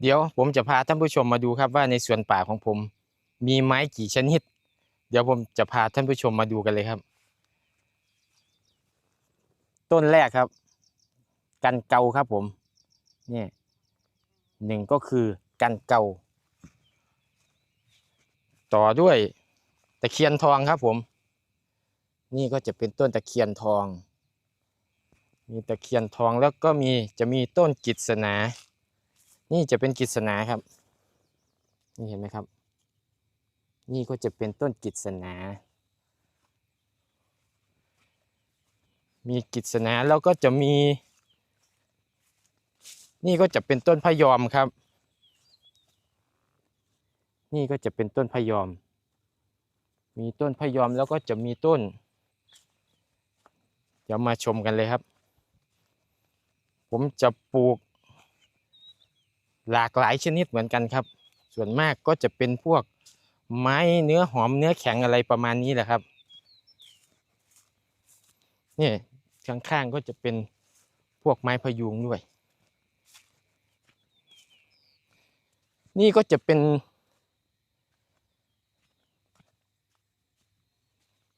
เดี๋ยวผมจะพาท่านผู้ชมมาดูครับว่าในสวนป่าของผม มีไม้กี่ชนิด เดี๋ยวผมจะพาท่านผู้ชมมาดูกันเลยครับ ต้นแรกครับ กันเกาครับผมเนี่ยหนึ่งก็คือกันเกาต่อด้วยตะเคียนทองครับผม นี่ก็จะเป็นต้นตะเคียนทอง มีตะเคียนทองแล้วก็มีจะมีต้นกิษณา นี่จะเป็นกิษณาครับ นี่เห็นไหมครับ นี่ก็จะเป็นต้นกิษณา มีกิษณาแล้วก็จะมี นี่ก็จะเป็นต้นพยอมครับ นี่ก็จะเป็นต้นพยอม มีต้นพยอมแล้วก็จะมีต้น เดี๋ยวมาชมกันเลยครับ ผมจะปลูก หลากหลายชนิดเหมือนกันครับ ส่วนมากก็จะเป็นพวกไม้เนื้อหอมเนื้อแข็งอะไรประมาณนี้แหละครับนี่ข้างๆก็จะเป็นพวกไม้พยุงด้วย นี่ก็จะเป็น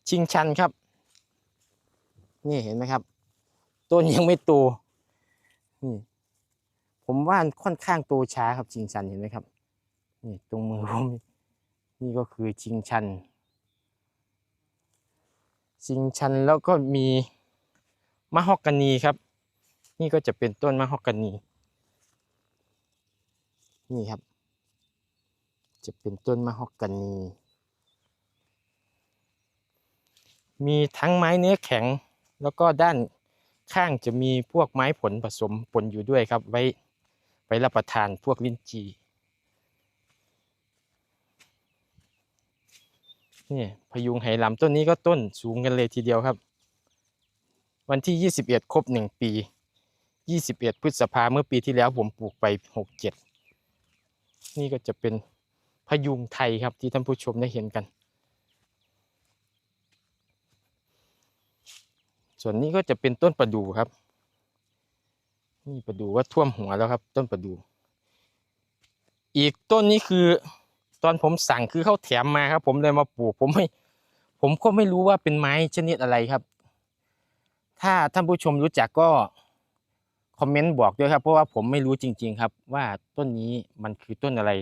ชิงชันครับ นี่เห็นไหมครับ ต้นยังไม่โตนี่ ผมว่าค่อนข้างโตช้าครับชิงชันเห็นไหมครับนี่ตรงมือผมนี่ก็คือชิงชัน ชิงชันแล้วก็มีมะฮอกกานีครับ นี่ก็จะเป็นต้นมะฮอกกานี นี่ครับ จะเป็นต้นมะฮอกกานี มีทั้งไม้เนื้อแข็ง แล้วก็ด้านข้างจะมีพวกไม้ผลผสมปนอยู่ด้วยครับไว้ ไว้รับประทานพวกลิ้นจีนี่พยุงไหหลำต้นนี้ก็ต้นสูงกันเลยทีเดียวครับ วันที่ 21 ครบ 1 ปี 21 พฤษภาเมื่อปีที่แล้วผมปลูกไป 67 นี่ก็จะเป็นพยุงไทยครับที่ท่านผู้ชมได้เห็นกัน ส่วนนี้ก็จะเป็นต้นประดู่ครับ นี่ประดูว่าท่วมหัวแล้วครับ ต้นประดู อีกต้นนี้คือ ตอนผมสั่งคือเขาแถมมาครับ ผมเลยมาปลูก ผมไม่ ผมก็ไม่รู้ว่าเป็นไม้ชนิดอะไรครับ ถ้าท่านผู้ชมรู้จักก็คอมเมนต์บอกด้วยครับ เพราะว่าผมไม่รู้จริง ๆ ครับ ว่าต้นนี้มันคือต้นอะไร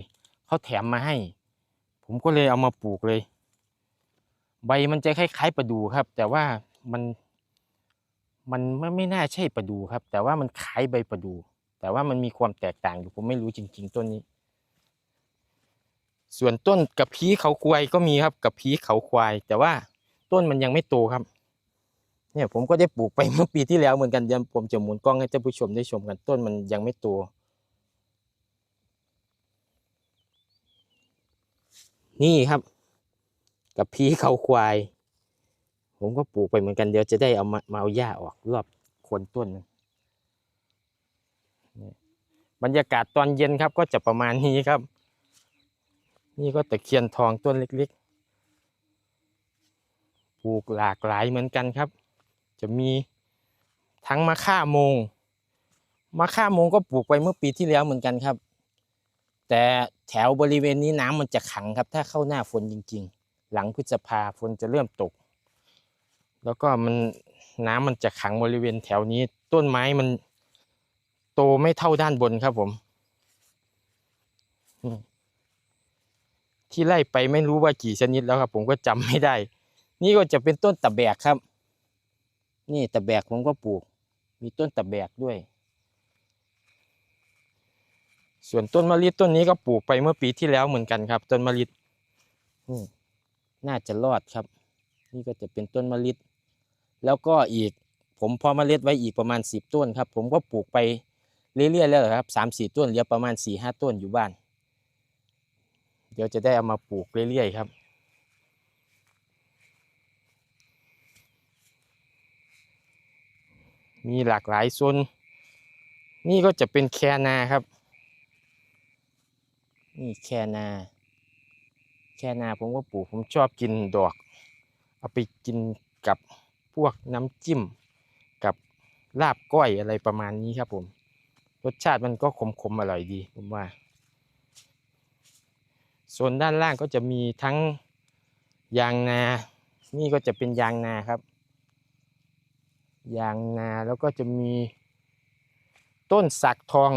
เขาแถมมาให้ ผมก็เลยเอามาปลูกเลย ใบมันจะคล้ายๆประดู่ครับ แต่ว่ามัน มันไม่ไม่น่าใช่ประดูครับ แต่ว่ามันคล้ายใบประดู แต่ว่ามันมีความแตกต่างอยู่ผมไม่รู้จริง ๆ ต้นนี้ ส่วนต้นกับพีเขาควายก็มีครับกับพีเขาควาย แต่ว่าต้นมันยังไม่โตครับ เนี่ยผมก็ได้ปลูกไปเมื่อปีที่แล้วเหมือนกันเดี๋ยวผมจะหมุนกล้องให้ท่านผู้ชมได้ชมกันต้นมันยังไม่โตนี่ครับ กับพีเขาควาย ผมก็ปลูกไปเหมือนกันเดี๋ยวจะได้เอามามาเอาหญ้าออกรอบโคนต้นนบรรยากาศตอนเย็นครับก็จะประมาณนี้ครับ นี่ก็ตะเคียนทองต้นเล็กๆปลูกหลากหลายเหมือนกันครับ จะมีทั้งมะข่าโมงมะข่าโมงก็ปลูกไปเมื่อปีที่แล้วเหมือนกันครับ แต่แถวบริเวณนี้น้ำมันจะขังครับ ถ้าเข้าหน้าฝนจริง ๆ หลังพฤษภาฝนจะเริ่มตก แล้วก็มันน้ำมันจะขังบริเวณแถวนี้ ต้นไม้มันโตไม่เท่าด้านบนครับผมที่ไล่ไปไม่รู้ว่ากี่ชนิดแล้วครับ ผมก็จำไม่ได้ นี่ก็จะเป็นต้นตะแบกครับ นี่ตะแบกผมก็ปลูก มีต้นตะแบกด้วย ส่วนต้นมะลิต้นนี้ก็ปลูกไปเมื่อปีที่แล้วเหมือนกันครับ ต้นมะลิอืมน่าจะรอดครับ นี่ก็จะเป็นต้นมะลิ แล้วก็อีกผมพอมาเล็ดไว้อีกประมาณสิบต้นครับ ผมก็ปลูกไปเรื่อยๆแล้วครับสามสี่ต้นเหลือประมาณสี่ห้าต้นอยู่บ้าน เดี๋ยวจะได้เอามาปลูกเรื่อยๆครับ มีหลากหลายโซนนี่ก็จะเป็นแคนาครับ นี่แคนา แคนาผมก็ปลูกผมชอบกินดอก เอาไปกินกับ พวกน้ำจิ้มกับลาบก้อยอะไรประมาณนี้ครับผม รสชาติมันก็ขมๆ อร่อยดีผมว่าโซนด้านล่างก็จะมีทั้งยางนา นี่ก็จะเป็นยางนาครับ ยางนาแล้วก็จะมีต้นสักทอง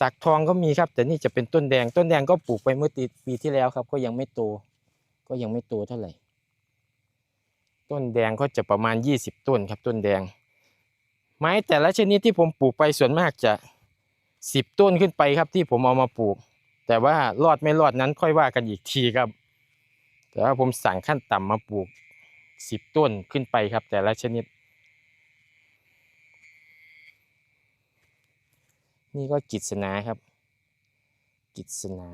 สักทองก็มีครับ แต่นี่จะเป็นต้นแดง ต้นแดงก็ปลูกไปเมื่อตีปีที่แล้วครับ ก็ยังไม่โต ก็ยังไม่โตเท่าไหร่ ต้นแดงก็จะประมาณ 20 ต้นครับต้นแดง ไม้แต่ละชนิดที่ผมปลูกไปส่วนมากจะ 10 ต้นขึ้นไปครับที่ผมเอามาปลูก แต่ว่ารอดไม่รอดนั้นค่อยว่ากันอีกทีครับ แต่ว่าผมสั่งขั้นต่ำมาปลูก 10 ต้นขึ้นไปครับ แต่ละชนิด นี่ก็กิจสนาครับ กิจสนา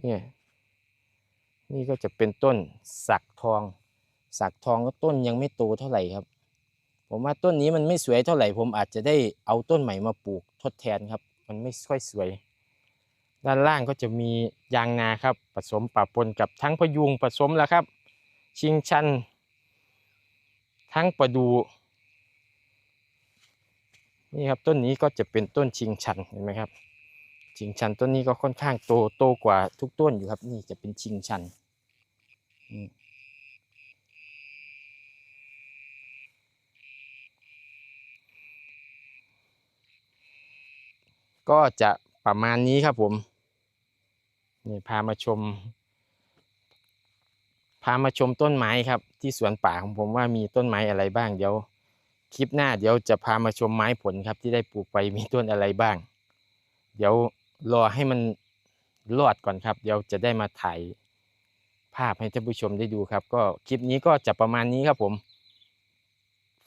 เนี่ย นี่ก็จะเป็นต้นสักทอง สักทองก็ต้นยังไม่โตเท่าไหร่ครับ ผมว่าต้นนี้มันไม่สวยเท่าไหร่ ผมอาจจะได้เอาต้นใหม่มาปลูกทดแทนครับ มันไม่ค่อยสวย ด้านล่างก็จะมียางนาครับ ผสมปะปนกับทั้งพยุงผสมแล้วครับ ชิงชัน ทั้งประดูนี่ครับต้นนี้ก็จะเป็นต้นชิงชันเห็นไหมครับ ชิงชันต้นนี้ก็ค่อนข้างโตโตกว่าทุกต้นอยู่ครับ นี่จะเป็นชิงชัน ก็จะประมาณนี้ครับผม นี่พามาชม พามาชมต้นไม้ครับ ที่สวนป่าของผมว่ามีต้นไม้อะไรบ้างเดี๋ยวคลิปหน้าเดี๋ยวจะพามาชมไม้ผลครับที่ได้ปลูกไปมีต้นอะไรบ้าง เดี๋ยวรอให้มันรอดก่อนครับ เดี๋ยวจะได้มาถ่าย ภาพให้ท่านผู้ชมได้ดูครับ ก็คลิปนี้ก็จะประมาณนี้ครับผม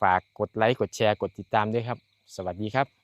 ฝากกดไลค์กดแชร์กดติดตามด้วยครับ สวัสดีครับ